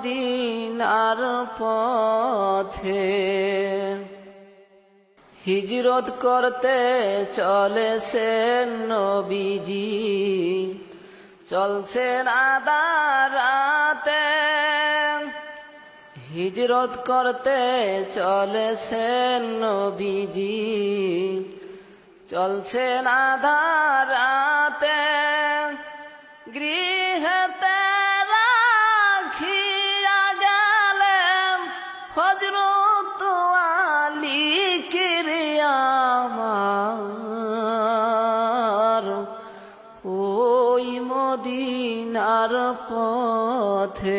মদিনার পথে হিজরত করতে চলে চলেছেন নবীজি। চলছেন আদারাতে হিজরত করতে চলে চলেছেন নবীজি। চলছেন আধারাতে গৃহতে ওই মদিনার পথে